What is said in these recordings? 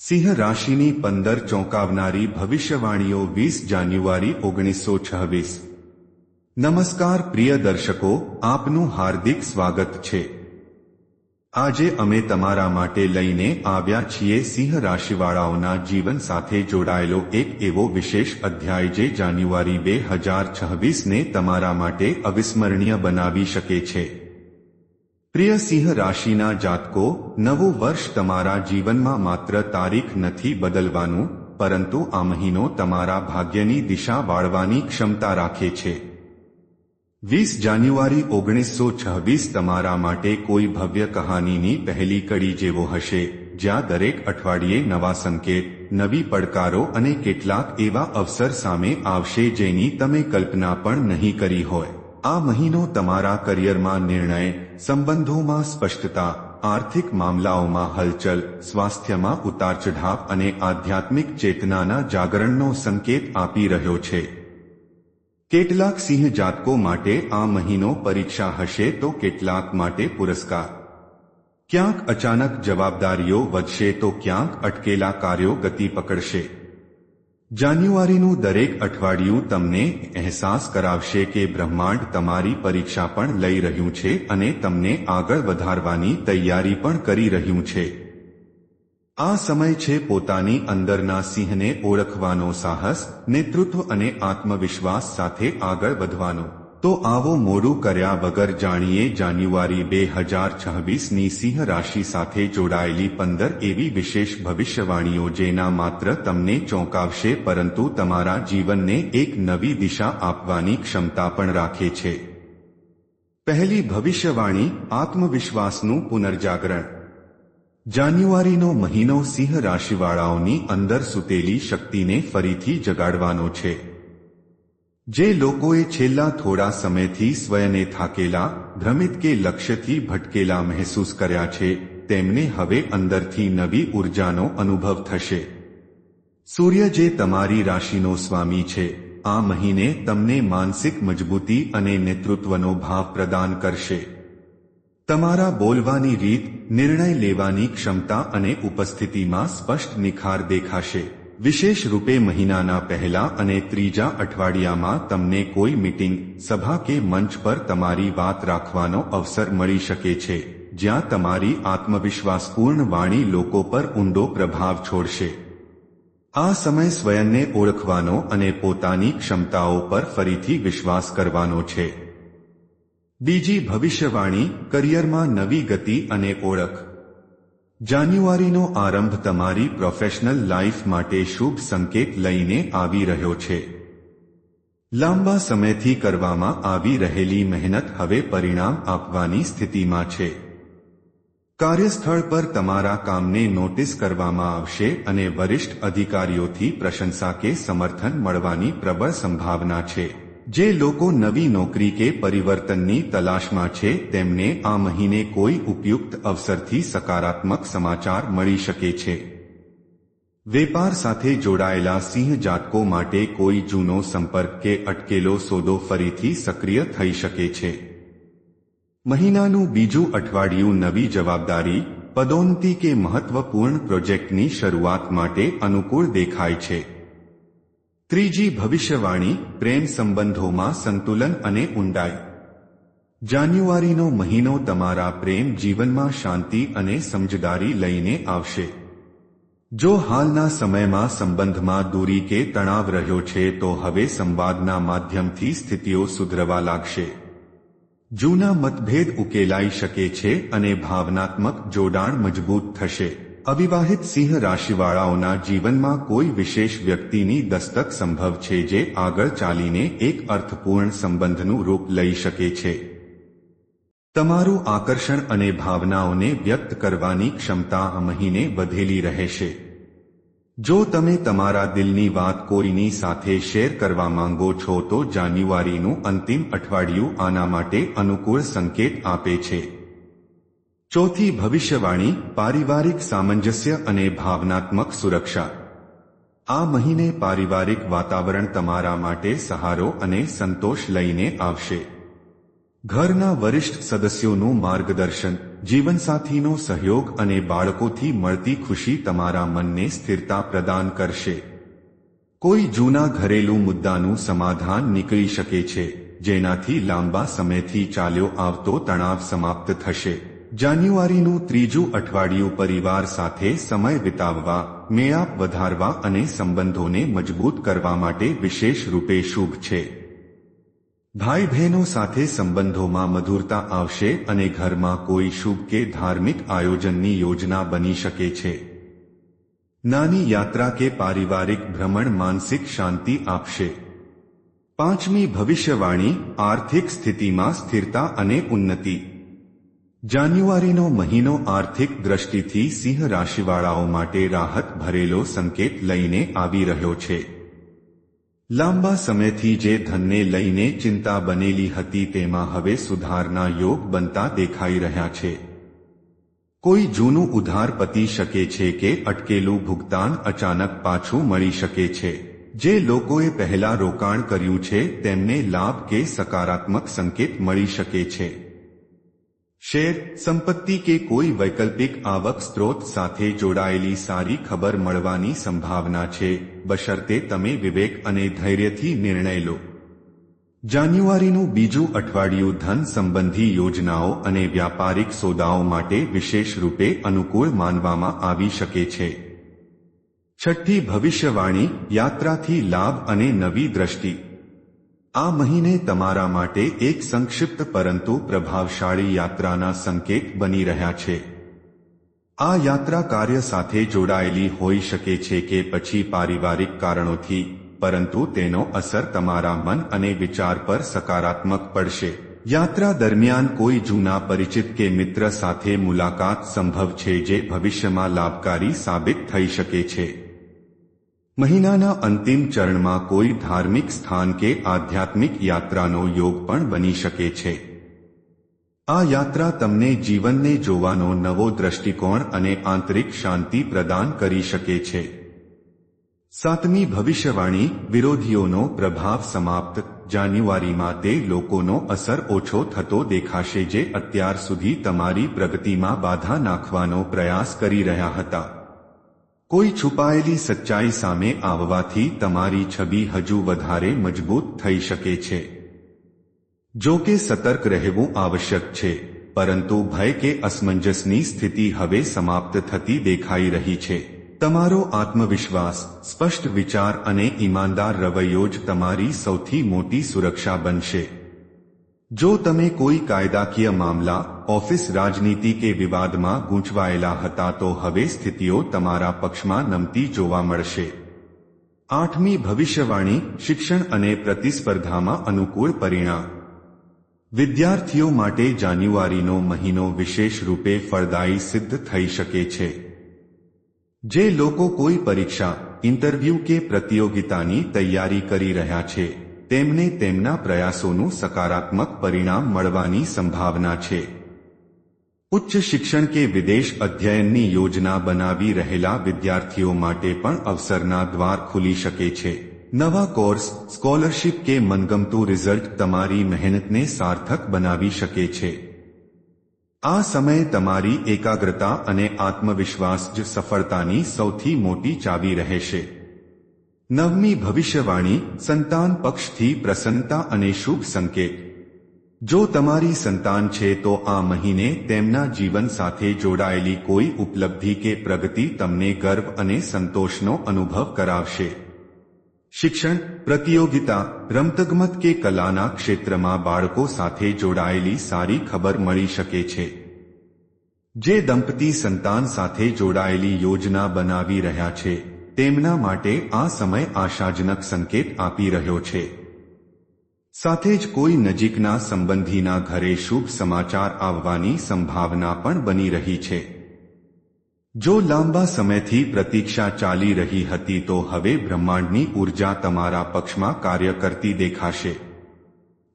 સિંહ રાશિની પંદર ચોંકાવનારી ભવિષ્યવાણીઓ વીસ જાન્યુઆરી ઓગણીસો છવ્વીસ. નમસ્કાર પ્રિય દર્શકો, આપનું હાર્દિક સ્વાગત છે. આજે અમે તમારા માટે લઈને આવ્યા છીએ સિંહ રાશિવાળાઓના જીવન સાથે જોડાયેલો એક એવો વિશેષ અધ્યાય જે જાન્યુઆરી બે હજાર છવ્વીસને તમારા માટે અવિસ્મરણીય બનાવી શકે છે. પ્રિય સિંહ રાશિના જાતકો, નવું વર્ષ તમારા જીવનમાં માત્ર તારીખ નથી બદલવાનું, પરંતુ આ મહિનો તમારા ભાગ્યની દિશા વાળવાની ક્ષમતા રાખે છે. વીસ જાન્યુઆરી ઓગણીસો છવ્વીસ તમારા માટે કોઈ ભવ્ય કહાનીની પહેલી કડી જેવો હશે, જ્યાં દરેક અઠવાડિયે નવા સંકેત, નવી પડકારો અને કેટલાક એવા અવસર સામે આવશે જેની તમે કલ્પના પણ નહીં કરી હોય. આ મહિનો તમારા કરિયરમાં નિર્ણય, સંબંધોમાં સ્પષ્ટતા, આર્થિક મામલાઓમાં હલચલ, સ્વાસ્થ્યમાં ઉતાર ચઢાવ અને આધ્યાત્મિક ચેતનાના જાગરણનો સંકેત આપી રહ્યો છે. કેટલાક સિંહ જાતકો માટે આ મહિનો પરીક્ષા હશે તો કેટલાક માટે પુરસ્કાર. ક્યાંક અચાનક જવાબદારીઓ વધશે તો ક્યાંક અટકેલા કાર્યો ગતિ પકડશે. જાન્યુઆરીનું દરેક અઠવાડિયું તમને અહેસાસ કરાવશે કે બ્રહ્માંડ તમારી પરીક્ષા પણ લઈ રહ્યું છે અને તમને આગળ વધારવાની તૈયારી પણ કરી રહ્યું છે. આ સમય છે પોતાની અંદરના સિંહને ઓળખવાનો સાહસ, નેતૃત્વ અને આત્મવિશ્વાસ સાથે આગળ વધવાનો. તો આવો મોડું કર્યા વગર જાણીએ જાન્યુઆરી બે હજાર છવ્વીસની સિંહ રાશિ સાથે જોડાયેલી પંદર એવી વિશેષ ભવિષ્યવાણીઓ જેના માત્ર તમને ચોંકાવશે પરંતુ તમારા જીવનને એક નવી દિશા આપવાની ક્ષમતા પણ રાખે છે. પહેલી ભવિષ્યવાણી, આત્મવિશ્વાસનું પુનર્જાગરણ. જાન્યુઆરીનો મહિનો સિંહ રાશિવાળાઓની અંદર સૂતેલી શક્તિને ફરીથી જગાડવાનો છે. જે લોકોએ છેલ્લા થોડા સમયથી સ્વયને થાકેલા ભ્રમિત કે લક્ષ્યથી ભટકેલા મહેસૂસ કર્યા છે, તેમને હવે અંદરથી નવી ઉર્જાનો અનુભવ થશે. સૂર્ય જે તમારી રાશિનો સ્વામી છે, આ મહિને તમને માનસિક મજબૂતી અને નેતૃત્વનો ભાવ પ્રદાન કરશે. તમારા બોલવાની રીત, નિર્ણય લેવાની ક્ષમતા અને ઉપસ્થિતિમાં સ્પષ્ટ નિખાર દેખાશે. વિશેષ રૂપે મહિનાના પહેલા અને ત્રીજા અઠવાડિયામાં તમને કોઈ મીટિંગ, સભા કે મંચ પર તમારી વાત રાખવાનો અવસર મળી શકે છે, જ્યાં તમારી આત્મવિશ્વાસપૂર્ણ વાણી લોકો પર ઊંડો પ્રભાવ છોડશે. આ સમય સ્વયંને ઓળખવાનો અને પોતાની ક્ષમતાઓ પર ફરીથી વિશ્વાસ કરવાનો છે. બીજી ભવિષ્યવાણી, કરિયરમાં નવી ગતિ અને ઓળખ. જાન્યુઆરીનો આરંભ તમારી પ્રોફેશનલ લાઈફ માટે શુભ સંકેત લઈને આવી રહ્યો છે. લાંબા સમયથી કરવામાં આવી રહેલી મહેનત હવે પરિણામ આપવાની સ્થિતિમાં છે. કાર્યસ્થળ પર તમારા કામને નોટિસ કરવામાં આવશે અને વરિષ્ઠ અધિકારીઓથી પ્રશંસા કે સમર્થન મળવાની પ્રબળ સંભાવના છે. જે લોકો નવી નોકરી કે પરિવર્તનની તલાશમાં છે, તેમને આ મહિને કોઈ ઉપયુક્ત અવસરથી સકારાત્મક સમાચાર મળી શકે છે. વેપાર સાથે જોડાયેલા સિંહ જાતકો માટે કોઈ જૂનો સંપર્ક કે અટકેલો સોદો ફરીથી સક્રિય થઈ શકે છે. મહિનાનું બીજું અઠવાડિયું નવી જવાબદારી, પદોન્નતિ કે મહત્વપૂર્ણ પ્રોજેક્ટની શરૂઆત માટે અનુકૂળ દેખાય છે. ત્રીજી ભવિષ્યવાણી, પ્રેમ સંબંધોમાં સંતુલન અને ઊંડાઈ. જાન્યુઆરીનો મહિનો તમારા પ્રેમ જીવનમાં શાંતિ અને સમજદારી લઈને આવશે. જો હાલના સમયમાં સંબંધમાં દૂરી કે તણાવ રહ્યો છે, તો હવે સંવાદના માધ્યમથી સ્થિતિઓ સુધરવા લાગશે. જૂના મતભેદ ઉકેલાઈ શકે છે અને ભાવનાત્મક જોડાણ મજબૂત થશે. અવિવાહિત સિંહ રાશિવાળાઓના જીવનમાં કોઈ વિશેષ વ્યક્તિની દસ્તક સંભવ છે જે આગળ ચાલીને એક અર્થપૂર્ણ સંબંધનું રૂપ લઈ શકે છે. તમારું આકર્ષણ અને ભાવનાઓને વ્યક્ત કરવાની ક્ષમતા આ મહિને વધેલી રહેશે. જો તમે તમારા દિલની વાત કોઈની સાથે શેર કરવા માંગો છો તો જાન્યુઆરીનું અંતિમ અઠવાડિયું આના માટે અનુકૂળ સંકેત આપે છે. ચોથી ભવિષ્યવાણી, પારિવારિક સામંજસ્ય અને ભાવનાત્મક સુરક્ષા. આ મહિને પારિવારિક વાતાવરણ તમારા માટે સહારો અને સંતોષ લઈને આવશે. ઘરના વરિષ્ઠ સદસ્યોનું માર્ગદર્શન, જીવનસાથીનો સહયોગ અને બાળકોથી મળતી ખુશી તમારા મનને સ્થિરતા પ્રદાન કરશે. કોઈ જૂના ઘરેલું મુદ્દાનું સમાધાન નીકળી શકે છે, જેનાથી લાંબા સમયથી ચાલ્યો આવતો તણાવ સમાપ્ત થશે. જાન્યુઆરીનું ત્રીજું અઠવાડિયું પરિવાર સાથે સમય વિતાવવા, મેળાપ વધારવા અને સંબંધોને મજબૂત કરવા માટે વિશેષ રૂપે શુભ છે. ભાઈ બહેનો સાથે સંબંધોમાં મધુરતા આવશે અને ઘરમાં કોઈ શુભ કે ધાર્મિક આયોજનની યોજના બની શકે છે. નાની યાત્રા કે પારિવારિક ભ્રમણ માનસિક શાંતિ આપશે. પાંચમી ભવિષ્યવાણી, આર્થિક સ્થિતિમાં સ્થિરતા અને ઉન્નતિ. જાન્યુઆરીનો મહિનો આર્થિક દ્રષ્ટિથી સિંહ રાશિવાળાઓ માટે રાહત ભરેલો સંકેત લઈને આવી રહ્યો છે. લાંબા સમયથી જે ધનને લઈને ચિંતા બનેલી હતી તેમાં હવે સુધારના યોગ બનતા દેખાઈ રહ્યા છે. કોઈ જૂનું ઉધાર પતી શકે છે કે અટકેલું ભુગતાન અચાનક પાછું મળી શકે છે. જે લોકોએ પહેલા રોકાણ કર્યું છે તેમને લાભ કે સકારાત્મક સંકેત મળી શકે છે. શેર સંપત્તિ કે કોઈ વૈકલ્પિક આવક સ્ત્રોત સાથે જોડાયેલી સારી ખબર મળવાની સંભાવના છે, બશર્તે તમે વિવેક અને ધૈર્યથી નિર્ણય લો. જાન્યુઆરીનું બીજું અઠવાડિયું ધન સંબંધી યોજનાઓ અને વ્યાપારિક સોદાઓ માટે વિશેષ રૂપે અનુકૂળ માનવામાં આવી શકે છે. છઠ્ઠી ભવિષ્યવાણી, યાત્રાથી લાભ અને નવી દ્રષ્ટિ. આ મહિને તમારા માટે એક સંક્ષિપ્ત પરંતુ પ્રભાવશાળી યાત્રાના સંકેત બની રહ્યા છે. આ યાત્રા કાર્ય સાથે જોડાયેલી હોઈ શકે છે કે પછી પારિવારિક કારણોથી, પરંતુ તેનો અસર તમારા મન અને વિચાર પર સકારાત્મક પડશે. યાત્રા દરમિયાન કોઈ જૂના પરિચિત કે મિત્ર સાથે મુલાકાત સંભવ છે જે ભવિષ્યમાં લાભકારી સાબિત થઈ શકે છે. મહિનાના અંતિમ ચરણમાં કોઈ ધાર્મિક સ્થાન કે આધ્યાત્મિક યાત્રાનો યોગ પણ બની શકે છે. આ યાત્રા તમને જીવનને જોવાનો નવો દ્રષ્ટિકોણ અને આંતરિક શાંતિ પ્રદાન કરી શકે છે. સાતમી ભવિષ્યવાણી વિરોધીઓનો પ્રભાવ સમાપ્ત, જાન્યુઆરીમાં તે લોકોનો અસર ઓછો થતો દેખાશે જે અત્યાર સુધી તમારી પ્રગતિમાં બાધા નાખવાનો પ્રયાસ કરી રહ્યા હતા. કોઈ છુપાયેલી સચ્ચાઈ સામે આવવાથી તમારી છબી હજુ વધારે મજબૂત થઈ શકે છે. જો કે સતર્ક રહેવું આવશ્યક છે, પરંતુ ભય કે અસમંજસની સ્થિતિ હવે સમાપ્ત થતી દેખાઈ રહી છે. તમારો આત્મવિશ્વાસ, સ્પષ્ટ વિચાર અને ઈમાનદાર રવૈયો જ તમારી સૌથી મોટી સુરક્ષા બનશે. જો તમે કોઈ કાયદાકીય મામલા ઓફિસ રાજનીતિ કે વિવાદમાં ગૂંચવાયેલા હતા તો હવે સ્થિતિઓ તમારા પક્ષમાં નમતી જોવા મળશે. આઠમી ભવિષ્યવાણી, શિક્ષણ અને પ્રતિસ્પર્ધામાં અનુકૂળ પરિણામ. વિદ્યાર્થીઓ માટે જાન્યુઆરીનો મહિનો વિશેષ રૂપે ફળદાયી સિદ્ધ થઈ શકે છે. જે લોકો કોઈ પરીક્ષા, ઇન્ટરવ્યૂ કે પ્રતિયોગિતાની તૈયારી કરી રહ્યા છે, તેમને તેમના પ્રયાસોનું સકારાત્મક પરિણામ મળવાની સંભાવના છે. ઉચ્ચ શિક્ષણ કે વિદેશ અધ્યયનની યોજના બનાવી રહેલા વિદ્યાર્થીઓ માટે પણ અવસરના દ્વાર ખુલી શકે છે. નવા કોર્સ, સ્કોલરશિપ કે મનગમતું રિઝલ્ટ તમારી મહેનતને સાર્થક બનાવી શકે છે. આ સમયે તમારી એકાગ્રતા અને આત્મવિશ્વાસ જ સફળતાની સૌથી મોટી ચાવી રહેશે. નવમી ભવિષ્યવાણી, સંતાન પક્ષથી પ્રસન્નતા અને શુભ સંકેત. જો તમારી સંતાન છે તો આ મહિને તેમના જીવન સાથે જોડાયેલી કોઈ ઉપલબ્ધિ કે પ્રગતિ તમને ગર્વ અને સંતોષનો અનુભવ કરાવશે. શિક્ષણ, પ્રતિયોગિતા, રમતગમત કે કલાના ક્ષેત્રમાં બાળકો સાથે જોડાયેલી સારી ખબર મળી શકે છે. જે દંપતી સંતાન સાથે જોડાયેલી યોજના બનાવી રહ્યા છે, તેમના માટે આ સમય આશાજનક સંકેત આપી રહ્યો છે. સાથે જ કોઈ નજીકના સંબંધીના ઘરે શુભ સમાચાર આવવાની સંભાવના પણ બની રહી છે. જો લાંબા સમયથી પ્રતીક્ષા ચાલી રહી હતી તો હવે બ્રહ્માંડની ઊર્જા તમારા પક્ષમાં કાર્ય કરતી દેખાશે.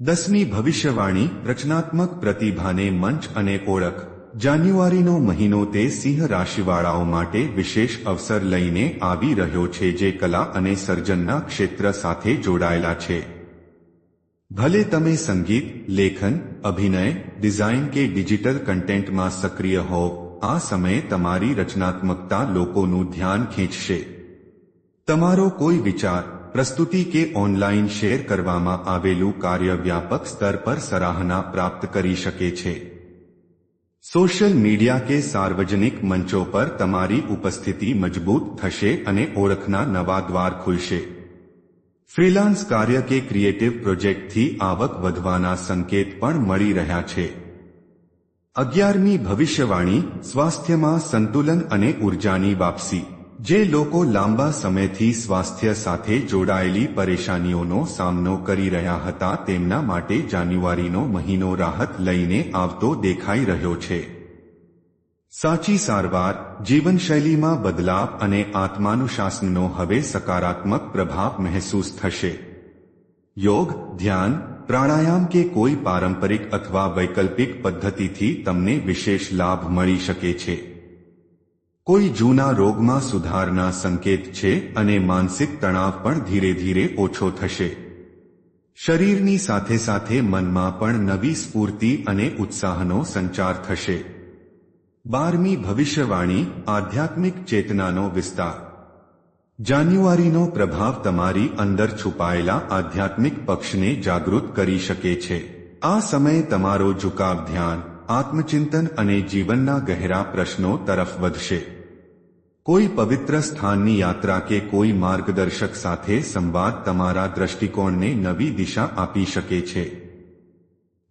દસમી ભવિષ્યવાણી, રચનાત્મક પ્રતિભાને મંચ અને ઓળખ. જાન્યુઆરીનો મહિનો તે સિંહ રાશિવાળાઓ માટે વિશેષ અવસર લઈને આવી રહ્યો છે જે કલા અને સર્જનના ક્ષેત્ર સાથે જોડાયેલા છે. ભલે તમે સંગીત, લેખન, અભિનય, ડિઝાઇન કે ડિજિટલ કન્ટેન્ટમાં સક્રિય હો, આ સમયે તમારી રચનાત્મકતા લોકોનું ધ્યાન ખેંચશે. તમારો કોઈ વિચાર, પ્રસ્તુતિ કે ઓનલાઇન શેર કરવામાં આવેલું કાર્ય વ્યાપક સ્તર પર સરાહના પ્રાપ્ત કરી શકે છે. સોશિયલ મીડિયા કે સાર્વજનિક મંચો પર તમારી ઉપસ્થિતિ મજબૂત થશે અને ઓળખના નવા દ્વાર ખુલશે. ફ્રીલાન્સ કાર્ય કે ક્રિએટિવ પ્રોજેક્ટથી આવક વધવાના સંકેત પણ મળી રહ્યા છે. અગિયારમી ભવિષ્યવાણી, સ્વાસ્થ્યમાં સંતુલન અને ઉર્જાની વાપસી. જે લોકો લાંબા સમયથી સ્વાસ્થ્ય સાથે જોડાયેલી પરેશાનીઓનો સામનો કરી રહ્યા હતા તેમના માટે જાન્યુઆરીનો મહિનો રાહત લઈને આવતો દેખાઈ રહ્યો છે. સાચી સારવાર, જીવનશૈલીમાં બદલાવ અને આત્માનુશાસનનો હવે સકારાત્મક પ્રભાવ મહેસૂસ થશે. યોગ, ધ્યાન, પ્રાણાયામ કે કોઈ પારંપરિક અથવા વૈકલ્પિક પદ્ધતિથી તમને વિશેષ લાભ મળી શકે છે. કોઈ જૂના રોગમાં સુધારના સંકેત છે અને માનસિક તણાવ પણ ધીરે ધીરે ઓછો થશે. શરીરની સાથે સાથે મનમાં પણ નવી સ્ફૂર્તિ અને ઉત્સાહનો સંચાર થશે. બારમી ભવિષ્યવાણી આધ્યાત્મિક ચેતનાનો વિસ્તાર. જાન્યુઆરીનો પ્રભાવ તમારી અંદર છુપાયેલા આધ્યાત્મિક પક્ષને જાગૃત કરી શકે છે. આ સમયે તમારો ઝુકાવ ધ્યાન, આત્મચિંતન અને જીવનના ગહેરા પ્રશ્નો તરફ વધશે. કોઈ પવિત્ર સ્થાનની યાત્રા કે કોઈ માર્ગદર્શક સાથે સંવાદ તમારા દ્રષ્ટિકોણને નવી દિશા આપી શકે છે.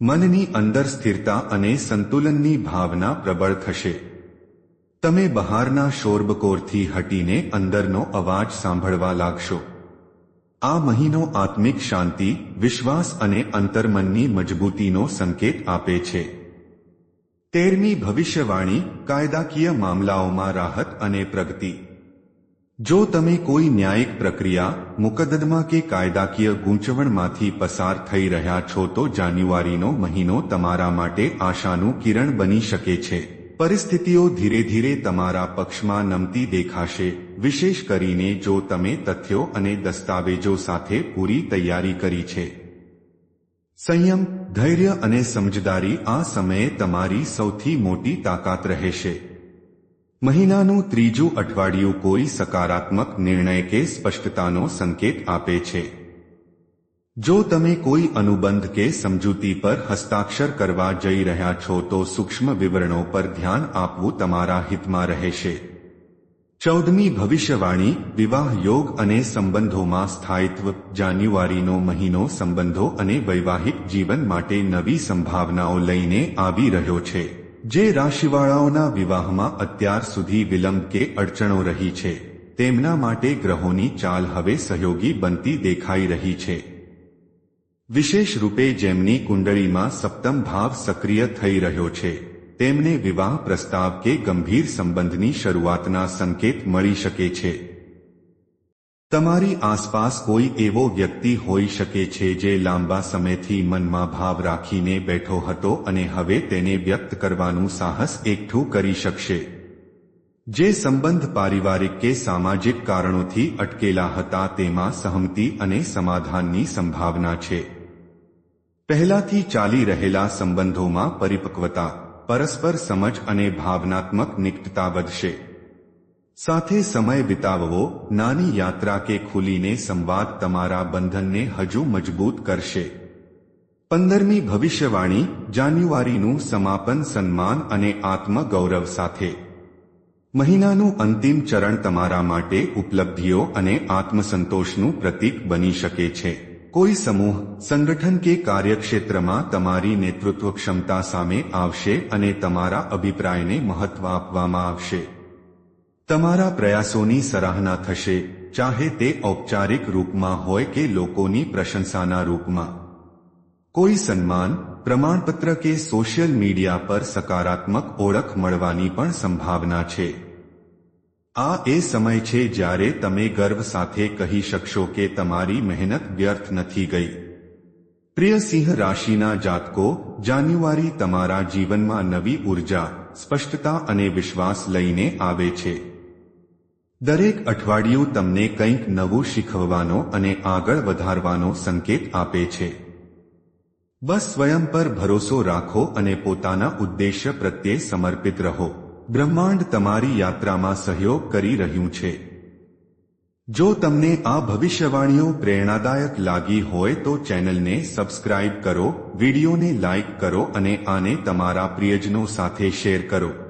મનની અંદર સ્થિરતા અને સંતુલનની ભાવના પ્રબળ થશે. તમે બહારના શોરબકોરથી હટીને અંદરનો અવાજ સાંભળવા લાગશો. આ મહિનો આત્મિક શાંતિ, વિશ્વાસ અને અંતર્મનની મજબૂતીનો સંકેત આપે છે. તેરમી ભવિષ્યવાણી, કાયદાકીય મામલાઓમાં રાહત અને પ્રગતિ. જો તમે કોઈ ન્યાયિક પ્રક્રિયા, મુકદ્દમા કે કાયદાકીય ગૂંચવણમાંથી પસાર થઈ રહ્યા છો તો જાન્યુઆરીનો મહિનો તમારા માટે આશાનું કિરણ બની શકે છે. પરિસ્થિતિઓ ધીરે ધીરે તમારા પક્ષમાં નમતી દેખાશે, વિશેષ કરીને જો તમે તથ્યો અને દસ્તાવેજો સાથે પૂરી તૈયારી કરી છે. સંયમ, ધૈર્ય અને સમજદારી આ સમયે તમારી સૌથી મોટી તાકાત રહેશે. મહિનાનું ત્રીજું અઠવાડિયું કોઈ સકારાત્મક નિર્ણય કે સ્પષ્ટતાનો સંકેત આપે છે. જો તમે કોઈ અનુબંધ કે સમજૂતી પર હસ્તાક્ષર કરવા જઈ રહ્યા છો તો સૂક્ષ્મ વિવરણો પર ધ્યાન આપવું તમારા હિતમાં રહેશે. ચૌદમી ભવિષ્યવાણી, વિવાહ યોગ અને સંબંધોમાં સ્થાયિત્વ, જાન્યુઆરીનો મહિનો સંબંધો અને વૈવાહિક જીવન માટે નવી સંભાવનાઓ લઈને આવી રહ્યો છે. જે રાશિવાળાઓના વિવાહમાં અત્યાર સુધી વિલંબ કે અડચણો રહી છે, તેમના માટે ગ્રહોની ચાલ હવે સહયોગી બનતી દેખાઈ રહી છે. વિશેષ રૂપે જેમની કુંડળીમાં સપ્તમ ભાવ સક્રિય થઈ રહ્યો છે, તેમને વિવાહ પ્રસ્તાવ કે ગંભીર સંબંધની શરૂઆતના સંકેત મળી શકે છે. તમારી આસપાસ કોઈ એવો વ્યક્તિ હોઈ શકે છે જે લાંબા સમયથી મનમાં ભાવ રાખીને બેઠો હતો અને હવે તેને વ્યક્ત કરવાનું સાહસ એકઠું કરી શકશે. જે સંબંધ પારિવારિક કે સામાજિક કારણોથી અટકેલા હતા તેમાં સહમતિ અને સમાધાનની સંભાવના છે. પહેલાથી ચાલી રહેલા સંબંધોમાં પરિપક્વતા, પરસ્પર સમજ અને ભાવનાત્મક નિકટતા વધશે. સાથે સમય વિતાવવો, નાની યાત્રા કે ખુલીને સંવાદ તમારા બંધનને હજુ મજબૂત કરશે. પંદરમી ભવિષ્યવાણી, જાન્યુઆરીનું સમાપન સન્માન અને આત્મગૌરવ સાથે. મહિનાનું અંતિમ ચરણ તમારા માટે ઉપલબ્ધિઓ અને આત્મસંતોષનું પ્રતીક બની શકે છે. કોઈ સમૂહ, સંગઠન કે કાર્યક્ષેત્રમાં તમારી નેતૃત્વ ક્ષમતા સામે આવશે અને તમારા અભિપ્રાયને મહત્વ આપવામાં આવશે. તમારા પ્રયાસોની સરાહના થશે, ચાહે તે ઔપચારિક રૂપમાં હોય કે લોકોની પ્રશંસાના રૂપમાં. કોઈ સન્માન, પ્રમાણપત્ર કે સોશિયલ મીડિયા પર સકારાત્મક ઓળખ મળવાની પણ સંભાવના છે. આ એ સમય છે જ્યારે તમે ગર્વ સાથે કહી શકશો કે તમારી મહેનત વ્યર્થ નથી ગઈ. પ્રિય સિંહ રાશિના જાતકો, જાન્યુઆરી તમારા જીવનમાં નવી ઊર્જા, સ્પષ્ટતા અને વિશ્વાસ લઈને આવે છે. દરેક અઠવાડિયું તમને કંઈક નવું શીખવવાનો અને આગળ વધારવાનો સંકેત આપે છે. બસ સ્વયં પર ભરોસો રાખો અને પોતાના ઉદ્દેશ્ય પ્રત્યે સમર્પિત રહો. બ્રહ્માંડ તમારી યાત્રામાં સહયોગ કરી રહ્યું છે. જો તમને આ ભવિષ્યવાણીઓ પ્રેરણાદાયક લાગી હોય તો ચેનલને સબસ્ક્રાઇબ કરો, વિડીયોને લાઇક કરો અને આને તમારા પ્રિયજનો સાથે શેર કરો.